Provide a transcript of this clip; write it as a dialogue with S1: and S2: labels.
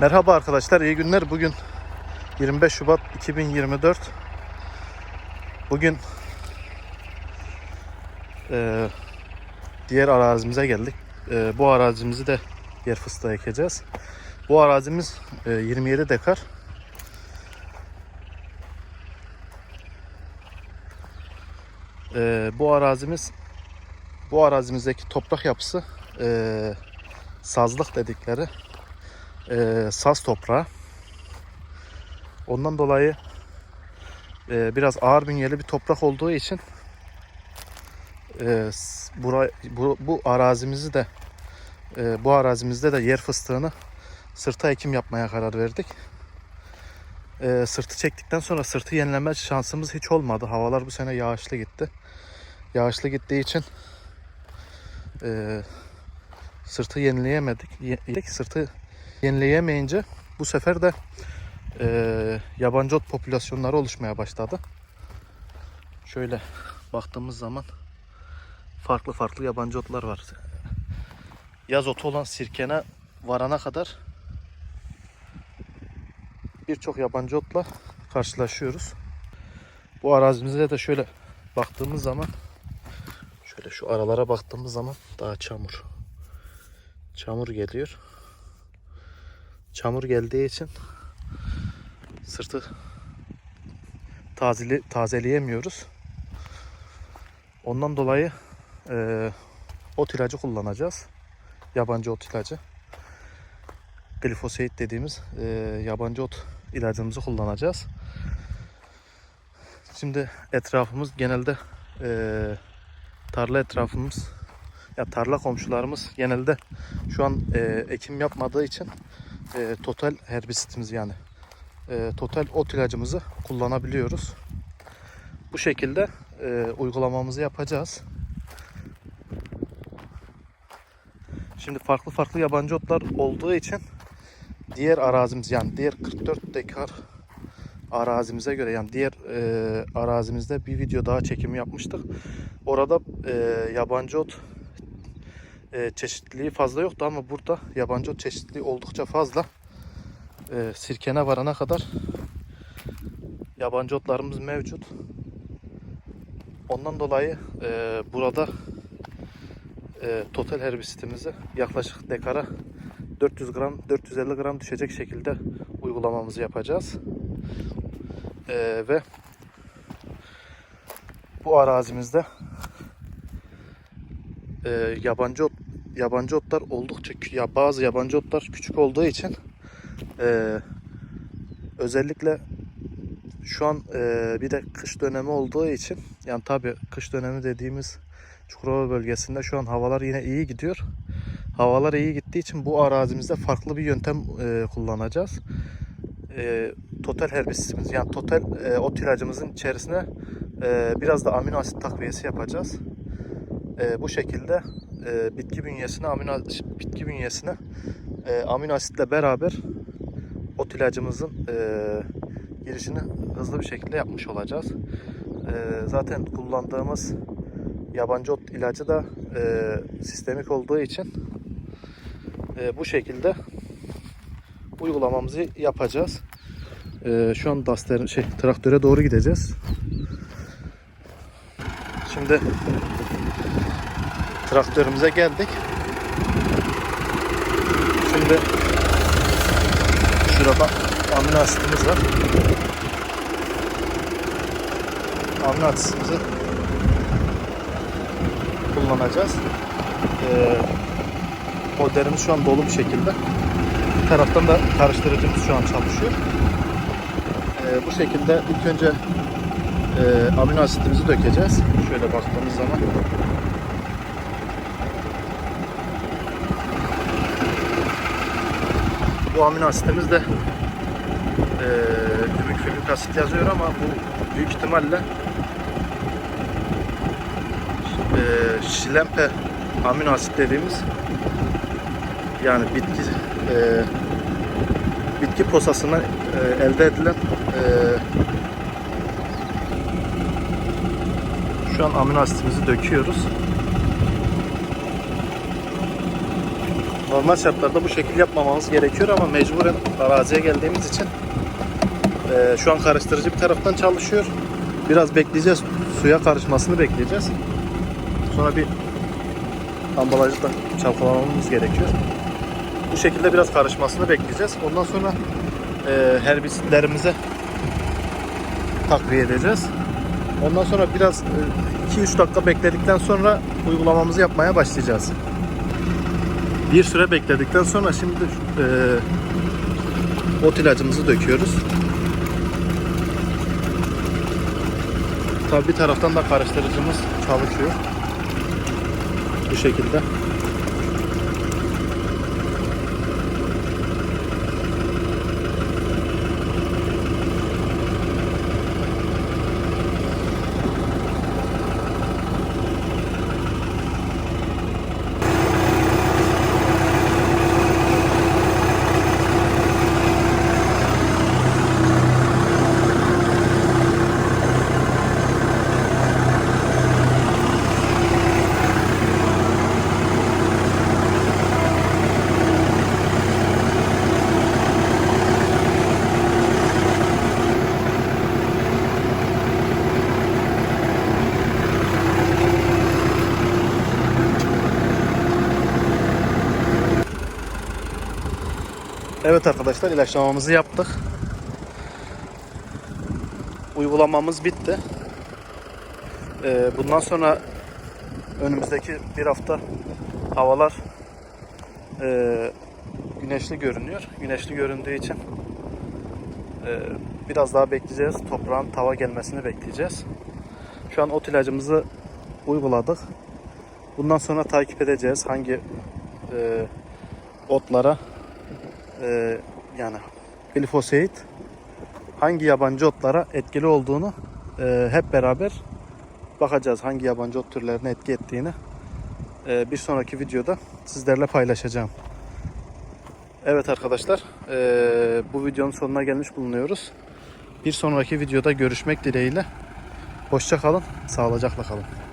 S1: Merhaba arkadaşlar, iyi günler. Bugün 25 Şubat 2024. Bugün eee, diğer arazimize geldik. Eee, bu arazimizi de yer fıstığı ekeceğiz. Bu arazimiz eee, 27 dekar. Eee, bu arazimiz bu arazimizdeki toprak yapısı eee, sazlık dedikleri e, saz toprağı. Ondan dolayı e, biraz ağır bünyeli bir toprak olduğu için e, bura, bu, bu arazimizi de e, bu arazimizde de yer fıstığını sırta ekim yapmaya karar verdik. E, sırtı çektikten sonra sırtı yenileme şansımız hiç olmadı. Havalar bu sene yağışlı gitti. Yağışlı gittiği için e, sırtı yenileyemedik. Ye- Sırtı yenileyemeyince bu sefer de eee, yabancı ot popülasyonları oluşmaya başladı. Şöyle baktığımız zaman farklı farklı yabancı otlar var. Yaz otu olan sirkene varana kadar birçok yabancı otla karşılaşıyoruz. Bu arazimizde de şöyle baktığımız zaman şöyle şu aralara baktığımız zaman daha çamur. Çamur geliyor. Çamur geldiği için sırtı tazeli, tazeleyemiyoruz. Ondan dolayı eee ot ilacı kullanacağız. Yabancı ot ilacı. Glifosit dediğimiz eee, yabancı ot ilacımızı kullanacağız. Şimdi etrafımız genelde eee, tarla etrafımız ya tarla komşularımız genelde şu an eee, ekim yapmadığı için e, total herbisitimiz yani e, total ot ilacımızı kullanabiliyoruz. Bu şekilde e, uygulamamızı yapacağız. Şimdi farklı farklı yabancı otlar olduğu için diğer arazimiz yani diğer 44 dekar arazimize göre yani diğer e, arazimizde bir video daha çekimi yapmıştık. Orada e, yabancı ot e, çeşitliliği fazla yoktu ama burada yabancı ot çeşitliliği oldukça fazla. E, sirkene varana kadar yabancı otlarımız mevcut. Ondan dolayı e, burada e, total herbisitimizi yaklaşık dekara 400 gram 450 gram düşecek şekilde uygulamamızı yapacağız. E, ve bu arazimizde e, yabancı ot yabancı otlar oldukça ya bazı yabancı otlar küçük olduğu için e, özellikle şu an e, bir de kış dönemi olduğu için yani tabi kış dönemi dediğimiz Çukurova bölgesinde şu an havalar yine iyi gidiyor. Havalar iyi gittiği için bu arazimizde farklı bir yöntem e, kullanacağız. E, total herbisitimiz yani total e, ot ilacımızın içerisine e, biraz da amino asit takviyesi yapacağız. E, bu şekilde e, bitki bünyesine amino bitki bünyesine e, amino asitle beraber ot ilacımızın e, girişini hızlı bir şekilde yapmış olacağız. E, zaten kullandığımız yabancı ot ilacı da e, sistemik olduğu için e, bu şekilde uygulamamızı yapacağız. E, şu an Duster şey traktöre doğru gideceğiz. Şimdi traktörümüze geldik. Şimdi şurada amino asitimiz var. Amino asitimizi kullanacağız. Ee, modelimiz şu an dolu bir şekilde. Bir taraftan da karıştırıcımız şu an çalışıyor. Ee, bu şekilde ilk önce e, amino asitimizi dökeceğiz. Şöyle baktığımız zaman. Bu amino asitimiz de e, gümrük asit yazıyor ama bu büyük ihtimalle e, şilempe amino asit dediğimiz yani bitki e, bitki posasından e, elde edilen e, şu an amino asitimizi döküyoruz. Normal şartlarda bu şekil yapmamamız gerekiyor ama mecburen araziye geldiğimiz için e, şu an karıştırıcı bir taraftan çalışıyor. Biraz bekleyeceğiz. Suya karışmasını bekleyeceğiz. Sonra bir ambalajı da çalkalamamız gerekiyor. Bu şekilde biraz karışmasını bekleyeceğiz. Ondan sonra e, herbisitlerimize takviye edeceğiz. Ondan sonra biraz e, 2-3 dakika bekledikten sonra uygulamamızı yapmaya başlayacağız. Bir süre bekledikten sonra şimdi e, ot ilacımızı döküyoruz. Tabi bir taraftan da karıştırıcımız çalışıyor. Bu şekilde. Evet arkadaşlar ilaçlamamızı yaptık. Uygulamamız bitti. Ee, bundan sonra önümüzdeki bir hafta havalar e, güneşli görünüyor. Güneşli göründüğü için e, biraz daha bekleyeceğiz. Toprağın tava gelmesini bekleyeceğiz. Şu an ot ilacımızı uyguladık. Bundan sonra takip edeceğiz hangi e, otlara e, yani glifosit hangi yabancı otlara etkili olduğunu e, hep beraber bakacağız. Hangi yabancı ot türlerine etki ettiğini e, bir sonraki videoda sizlerle paylaşacağım. Evet arkadaşlar e, bu videonun sonuna gelmiş bulunuyoruz. Bir sonraki videoda görüşmek dileğiyle. Hoşça kalın, sağlıcakla kalın.